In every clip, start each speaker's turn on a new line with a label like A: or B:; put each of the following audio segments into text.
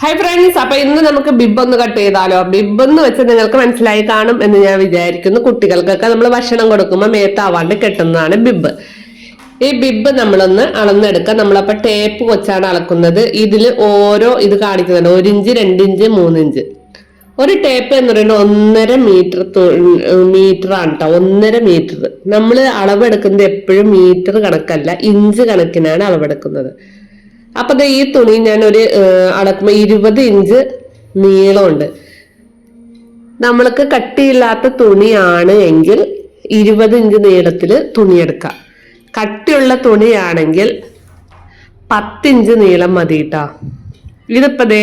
A: Hi friends അപ്പൊ ഇന്ന് നമുക്ക് ബിബ് ഒന്ന് കട്ട് ചെയ്താലോ? ബിബ് എന്ന് വെച്ച് നിങ്ങൾക്ക് മനസ്സിലായി കാണും എന്ന് ഞാൻ വിചാരിക്കുന്നു. കുട്ടികൾക്കൊക്കെ നമ്മൾ ഭക്ഷണം കൊടുക്കുമ്പോൾ മേത്താവാണ്ട് കെട്ടുന്നതാണ് ബിബ് ഈ ബിബ് നമ്മളൊന്ന് അളന്നെടുക്കാം. നമ്മളപ്പോ ടേപ്പ് വെച്ചാണ് അളക്കുന്നത്. ഇതിൽ ഓരോ ഇത് കാണിക്കുന്നുണ്ട്. ഒരു ഇഞ്ച് രണ്ട് ഇഞ്ച് ഇഞ്ച്. ഒരു ടേപ്പ് എന്ന് പറയുന്നത് ഒന്നര മീറ്റർ മീറ്റർ ആണ് കേട്ടോ ഒന്നര മീറ്റർ നമ്മൾ അളവെടുക്കുന്നത് എപ്പോഴും മീറ്റർ കണക്കല്ല. ഇഞ്ച് കണക്കിനാണ് അളവെടുക്കുന്നത്. അപ്പൊ ഈ തുണി ഞാൻ ഒരു അളക്കുമ്പോ ഇരുപത് ഇഞ്ച് നീളമുണ്ട്. നമ്മൾക്ക് കട്ടിയില്ലാത്ത തുണിയാണ് എങ്കിൽ ഇരുപത് ഇഞ്ച് നീളത്തിൽ തുണിയെടുക്കാം. കട്ടിയുള്ള തുണിയാണെങ്കിൽ പത്തിഞ്ച് നീളം മതി കേട്ടോ ഇതിപ്പോ ദേ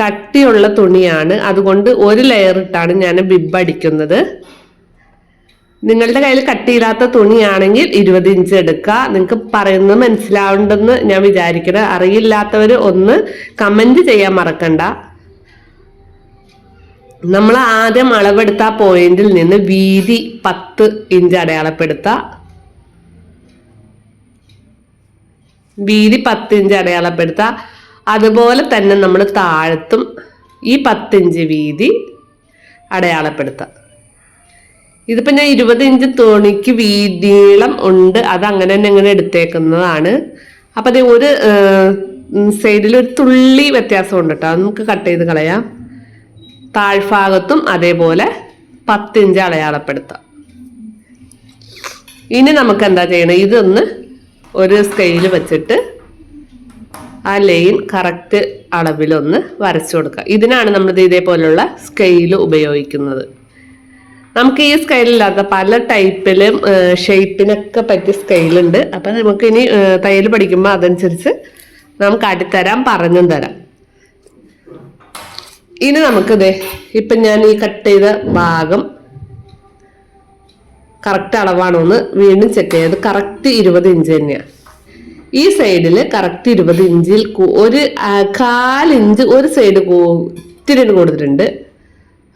A: കട്ടിയുള്ള തുണിയാണ്. അതുകൊണ്ട് ഒരു ലെയർ ഇട്ടാണ് ഞാൻ ബിബ് അടിക്കുന്നത്. നിങ്ങളുടെ കയ്യിൽ കട്ടിയില്ലാത്ത തുണിയാണെങ്കിൽ ഇരുപത് ഇഞ്ച് എടുക്കുക. നിങ്ങൾക്ക് പറയുന്നത് മനസ്സിലാവുണ്ടെന്ന് ഞാൻ വിചാരിക്കുന്നത് അറിയില്ലാത്തവർ ഒന്ന് കമന്റ് ചെയ്യാൻ മറക്കണ്ട. നമ്മൾ ആദ്യം അളവെടുത്ത പോയിന്റിൽ നിന്ന് വീതി പത്ത് ഇഞ്ച് അടയാളപ്പെടുത്ത. വീതി പത്ത് ഇഞ്ച് അടയാളപ്പെടുത്ത. അതുപോലെ തന്നെ നമ്മൾ താഴത്തും ഈ പത്തിഞ്ച് വീതി അടയാളപ്പെടുത്താം. ഇതിപ്പോ ഞാൻ ഇരുപത് ഇഞ്ച് തുണിക്ക് വീതിളം ഉണ്ട്. അത് അങ്ങനെ തന്നെ ഇങ്ങനെ എടുത്തേക്കുന്നതാണ്. അപ്പൊ അത് ഒരു സൈഡിൽ ഒരു തുള്ളി വ്യത്യാസം ഉണ്ട് കേട്ടോ അത് നമുക്ക് കട്ട് ചെയ്ത് കളയാം. താഴ്ഭാഗത്തും അതേപോലെ പത്തിഞ്ച് അടയാളപ്പെടുത്താം. ഇനി നമുക്ക് എന്താ ചെയ്യണം? ഇതൊന്ന് ഒരു സ്കെയിൽ വെച്ചിട്ട് ആ ലൈൻ കറക്റ്റ് അളവിലൊന്ന് വരച്ചു കൊടുക്കുക. ഇതിനാണ് നമ്മൾ ഇതേപോലുള്ള സ്കെയിൽ ഉപയോഗിക്കുന്നത്. നമുക്ക് ഈ സ്കെയിലില്ലാത്ത പല ടൈപ്പിലും ഷേപ്പിനൊക്കെ പറ്റിയ സ്കെയിലുണ്ട് അപ്പം നമുക്ക് ഇനി തയ്യൽ പഠിക്കുമ്പോൾ അതനുസരിച്ച് നമുക്ക് അടിത്തരാം പറഞ്ഞും തരാം. ഇനി നമുക്കിതേ ഇപ്പം ഞാൻ ഈ കട്ട് ചെയ്ത ഭാഗം കറക്റ്റ് അളവാണോ എന്ന് വീണ്ടും ചെക്ക് ചെയ്ത് കറക്റ്റ് ഇരുപത് ഇഞ്ച് തന്നെയാണ് ഈ സൈഡിൽ കറക്റ്റ് ഇരുപത് ഇഞ്ചിൽ ഒരു കാലിഞ്ച് ഒരു സൈഡ് ഇത്തിരി കൊടുത്തിട്ടുണ്ട്.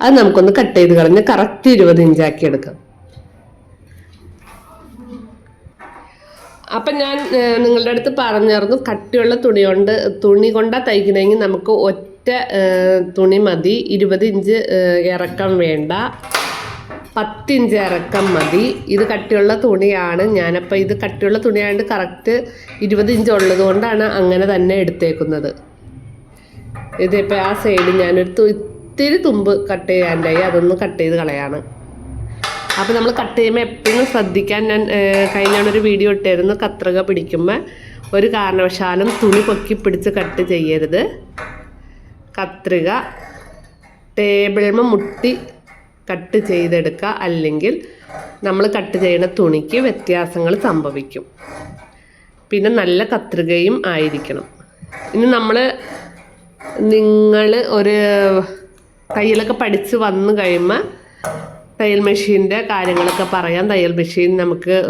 A: അത് നമുക്കൊന്ന് കട്ട് ചെയ്ത് കളഞ്ഞ് കറക്റ്റ് ഇരുപത് ഇഞ്ചാക്കി എടുക്കാം. അപ്പം ഞാൻ നിങ്ങളുടെ അടുത്ത് പറഞ്ഞിരുന്നു കട്ടിയുള്ള തുണി കൊണ്ട് തുണി കൊണ്ടാണ് തയ്ക്കണമെങ്കിൽ നമുക്ക് ഒറ്റ തുണി മതി. ഇരുപത് ഇഞ്ച് ഇറക്കം വേണ്ട. പത്തിഞ്ച് ഇറക്കം മതി. ഇത് കട്ടിയുള്ള തുണിയാണ്. ഞാനപ്പോൾ ഇത് കട്ടിയുള്ള തുണിയായതുകൊണ്ട് കറക്റ്റ് ഇരുപത് ഇഞ്ച് ഉള്ളത് കൊണ്ടാണ് അങ്ങനെ തന്നെ എടുത്തേക്കുന്നത്. ഇതിപ്പോൾ ആ സൈഡ് ഞാനൊരു ഇത്തിരി തുമ്പ് കട്ട് ചെയ്യാണ്ടായി അതൊന്ന് കട്ട് ചെയ്ത് കളയാണ്. അപ്പോൾ നമ്മൾ കട്ട് ചെയ്യുമ്പോൾ എപ്പോഴും ശ്രദ്ധിക്കാൻ ഞാൻ കഴിഞ്ഞ ഒരു വീഡിയോ ഇട്ടായിരുന്നു കത്രിക പിടിക്കുമ്പോൾ ഒരു കാരണവശാലും തുണി പൊക്കി പിടിച്ച് കട്ട് ചെയ്യരുത്. കത്രിക ടേബിളിമ മുട്ടി കട്ട് ചെയ്തെടുക്കുക. അല്ലെങ്കിൽ നമ്മൾ കട്ട് ചെയ്യുന്ന തുണിക്ക് വ്യത്യാസങ്ങൾ സംഭവിക്കും. പിന്നെ നല്ല കത്രികയും ആയിരിക്കണം. ഇനി നമ്മൾ നിങ്ങൾ ഒരു തയ്യലൊക്കെ പഠിച്ച് വന്നു കഴിയുമ്പോൾ തയ്യൽ മെഷീന്റെ കാര്യങ്ങളൊക്കെ പറയാം. തയ്യൽ മെഷീൻ നമുക്ക്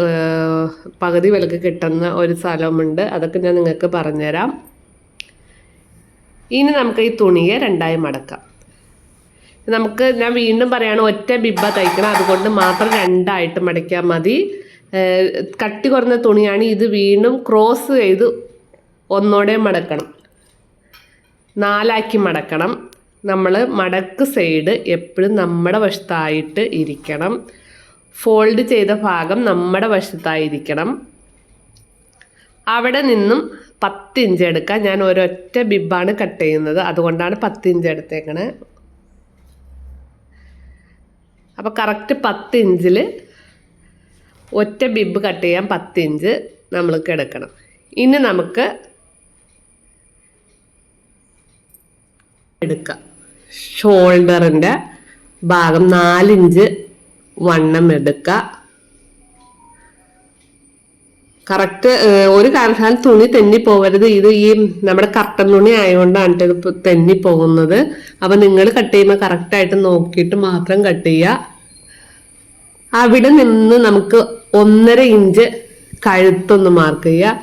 A: പകുതി വിലക്ക് കിട്ടുന്ന ഒരു സ്ഥലമുണ്ട്. അതൊക്കെ ഞാൻ നിങ്ങൾക്ക് പറഞ്ഞുതരാം. ഇനി നമുക്ക് ഈ തുണിയെ രണ്ടായി മടക്കാം. നമുക്ക് ഞാൻ വീണ്ടും പറയാണ് ഒറ്റ ബിബ തയ്ക്കണം. അതുകൊണ്ട് മാത്രം രണ്ടായിട്ട് മടക്കിയാൽ മതി. കട്ടി കുറഞ്ഞ തുണിയാണ് ഇത് വീണ്ടും ക്രോസ് ചെയ്ത് ഒന്നോടെ മടക്കണം. നാലാക്കി മടക്കണം. നമ്മൾ മടക്ക് സൈഡ് എപ്പോഴും നമ്മുടെ വശത്തായിട്ട് ഇരിക്കണം. ഫോൾഡ് ചെയ്ത ഭാഗം നമ്മുടെ വശത്തായിരിക്കണം. അവിടെ നിന്നും പത്ത് ഇഞ്ച് എടുക്കാം ഞാൻ ഒരൊറ്റ ബിബാണ് കട്ട് ചെയ്യുന്നത്. അതുകൊണ്ടാണ് പത്ത് ഇഞ്ച് എടുത്തേക്കണേ. അപ്പോൾ കറക്റ്റ് പത്ത് ഇഞ്ചിൽ ഒറ്റ ബിബ് കട്ട് ചെയ്യാൻ പത്ത് ഇഞ്ച് നമ്മൾക്ക് എടുക്കണം. ഇനി നമുക്ക് എടുക്കാം. ഷോൾഡറിന്റെ ഭാഗം നാലിഞ്ച് വണ്ണം എടുക്കുക കറക്റ്റ് ഒരു കാരണവശാലും തുണി തെന്നി പോകരുത് ഇത് ഈ നമ്മുടെ കർട്ടൻ തുണി ആയതുകൊണ്ടാണ് തെന്നി പോകുന്നത് അപ്പം നിങ്ങൾ കട്ട് ചെയ്യുമ്പോൾ കറക്റ്റായിട്ട് നോക്കിയിട്ട് മാത്രം കട്ട് ചെയ്യുക. അവിടെ നിന്ന് നമുക്ക് ഒന്നര ഇഞ്ച് കഴുത്തൊന്ന് മാർക്ക് ചെയ്യുക.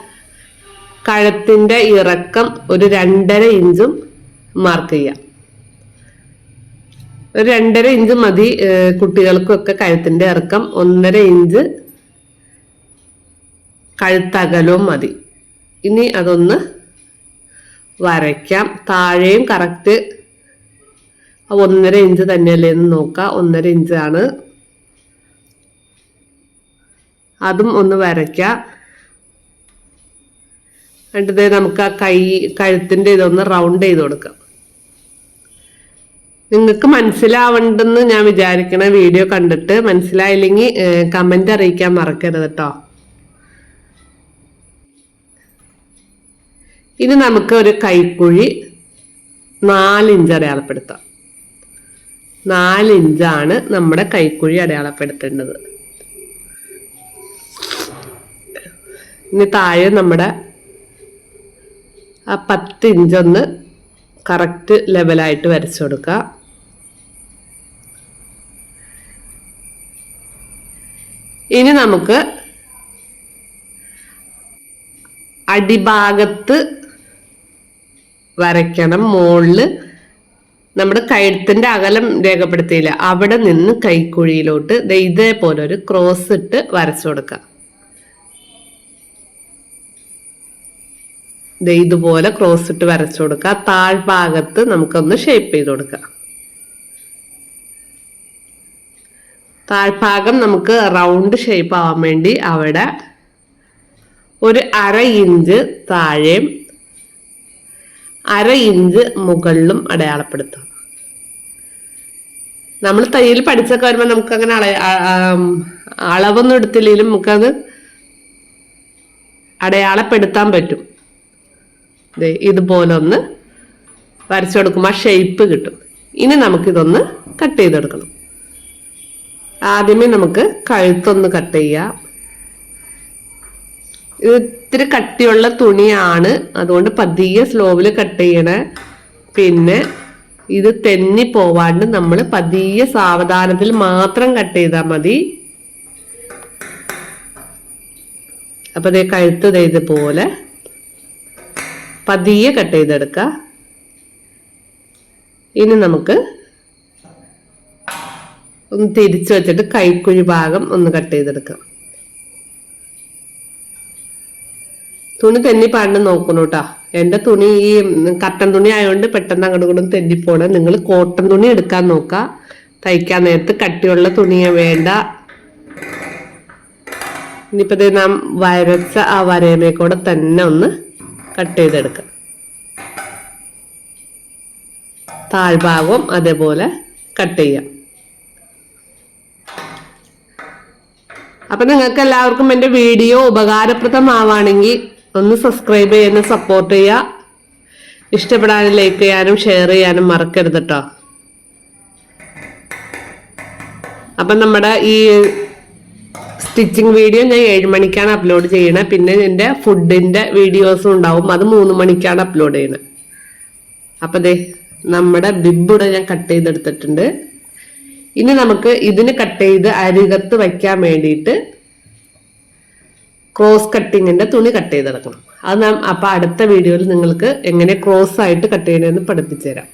A: കഴുത്തിന്റെ ഇറക്കം ഒരു രണ്ടര ഇഞ്ചും മാർക്ക് ചെയ്യുക. ഒരു രണ്ടര ഇഞ്ച് മതി കുട്ടികൾക്കൊക്കെ കഴുത്തിന്റെ ഇറക്കം. ഒന്നര ഇഞ്ച് കഴുത്തകലവും മതി. ഇനി അതൊന്ന് വരയ്ക്കാം. താഴെയും കറക്റ്റ് ഒന്നര ഇഞ്ച് തന്നെയല്ലേ എന്ന് നോക്കാം. ഒന്നര ഇഞ്ചാണ് അതും ഒന്ന് വരയ്ക്കാം. എന്നിട്ട് നമുക്ക് ആ കൈ കഴുത്തിന്റെ ഇതൊന്ന് റൗണ്ട് ചെയ്ത് കൊടുക്കാം. നിങ്ങൾക്ക് മനസ്സിലാവണ്ടെന്ന് ഞാൻ വിചാരിക്കണ വീഡിയോ കണ്ടിട്ട് മനസ്സിലായില്ലെങ്കിൽ കമന്റ് അറിയിക്കാൻ മറക്കരുത് കേട്ടോ ഇനി നമുക്ക് ഒരു കൈക്കുഴി നാലിഞ്ച് അടയാളപ്പെടുത്താം. നാലിഞ്ചാണ് നമ്മുടെ കൈക്കുഴി അടയാളപ്പെടുത്തേണ്ടത്. ഇനി താഴെ നമ്മുടെ ആ പത്ത് ഇഞ്ചൊന്ന് കറക്റ്റ് ലെവലായിട്ട് വരച്ചു കൊടുക്കുക ഇനി നമുക്ക് അടിഭാഗത്ത് വരയ്ക്കണം. മുകളിൽ നമ്മുടെ കഴുത്തിന്റെ അകലം രേഖപ്പെടുത്തിയില്ല. അവിടെ നിന്ന് കൈക്കുഴിയിലോട്ട് ഇതേപോലെ ഒരു ക്രോസ് ഇട്ട് വരച്ചു കൊടുക്കാം. ദേ ഇതുപോലെ ക്രോസ് ഇട്ട് വരച്ചു കൊടുക്കുക താഴ്ഭാഗത്ത് നമുക്കൊന്ന് ഷേപ്പ് ചെയ്ത് കൊടുക്കാം. താഴ്ഭാഗം നമുക്ക് റൗണ്ട് ഷേപ്പ് ആവാൻ വേണ്ടി അവിടെ ഒരു അര ഇഞ്ച് താഴെയും അര ഇഞ്ച് മുകളിലും അടയാളപ്പെടുത്താം. നമ്മൾ തയ്യൽ പഠിച്ചൊക്കെ വരുമ്പോൾ നമുക്ക് അങ്ങനെ അള അളവൊന്നും എടുത്തില്ലെങ്കിലും നമുക്കത് അടയാളപ്പെടുത്താൻ പറ്റും. ഇതുപോലെ ഒന്ന് വരച്ചു കൊടുക്കുമ്പോൾ ആ ഷേപ്പ് കിട്ടും. ഇനി നമുക്കിതൊന്ന് കട്ട് ചെയ്തെടുക്കണം. ആദ്യമേ നമുക്ക് കഴുത്തൊന്ന് കട്ട് ചെയ്യാം. ഇത് ഇത്തിരി കട്ടിയുള്ള തുണിയാണ്. അതുകൊണ്ട് പതിയെ സ്ലോവിൽ കട്ട് ചെയ്യണേ. പിന്നെ ഇത് തെന്നി പോവാണ്ട് നമ്മൾ പതിയെ സാവധാനത്തിൽ മാത്രം കട്ട് ചെയ്താൽ മതി. അപ്പൊ ദേ കഴുത്ത് ഇതുപോലെ പതിയെ കട്ട് ചെയ്തെടുക്കാം. ഇനി നമുക്ക് ഒന്ന് തിരിച്ചു വെച്ചിട്ട് കൈക്കുഴി ഭാഗം ഒന്ന് കട്ട് ചെയ്തെടുക്കാം. തുണി തെന്നി പാണ്ട് നോക്കണം കേട്ടോ. എന്റെ തുണി ഈ കട്ടൻ തുണി ആയതുകൊണ്ട് പെട്ടെന്ന് അങ്ങോട്ടും ഇങ്ങോട്ടും തെന്നിപ്പോണേ. നിങ്ങൾ കോട്ടൺ തുണി എടുക്കാൻ നോക്ക തയ്ക്കാൻ നേരത്ത് കട്ടിയുള്ള തുണിയെ വേണ്ട. ഇനിയിപ്പത് നാം വരച്ച ആ വരയമേ കൂടെ തന്നെ ഒന്ന് കട്ട് ചെയ്തെടുക്കാം. താഴ്ഭാഗവും അതേപോലെ കട്ട് ചെയ്യാം. അപ്പൊ നിങ്ങൾക്ക് എല്ലാവർക്കും എന്റെ വീഡിയോ ഉപകാരപ്രദമാവാണെങ്കിൽ ഒന്ന് സബ്സ്ക്രൈബ് ചെയ്യുന്ന സപ്പോർട്ട് ചെയ്യുക. ഇഷ്ടപ്പെടാനും ലൈക്ക് ചെയ്യാനും ഷെയർ ചെയ്യാനും മറക്കരുത് കേട്ടോ അപ്പം നമ്മുടെ ഈ സ്റ്റിച്ചിങ് വീഡിയോ ഞാൻ ഏഴ് മണിക്കാണ് അപ്ലോഡ് ചെയ്യണേ. പിന്നെ എന്റെ ഫുഡിന്റെ വീഡിയോസും ഉണ്ടാവും. അത് മൂന്ന് മണിക്കാണ് അപ്ലോഡ് ചെയ്യണേ. അപ്പം ദേ നമ്മുടെ ബിബുടെ ഞാൻ കട്ട് ചെയ്തെടുത്തിട്ടുണ്ട്. ഇനി നമുക്ക് ഇതിന് കട്ട് ചെയ്ത് അരികത്ത് വയ്ക്കാൻ വേണ്ടിയിട്ട് ക്രോസ് കട്ടിങ്ങിന്റെ തുണി കട്ട് ചെയ്തെടുക്കണം. അത് നാം അപ്പൊ അടുത്ത വീഡിയോയിൽ നിങ്ങൾക്ക് എങ്ങനെ ക്രോസ് ആയിട്ട് കട്ട് ചെയ്യണമെന്ന് പഠിപ്പിച്ചു തരാം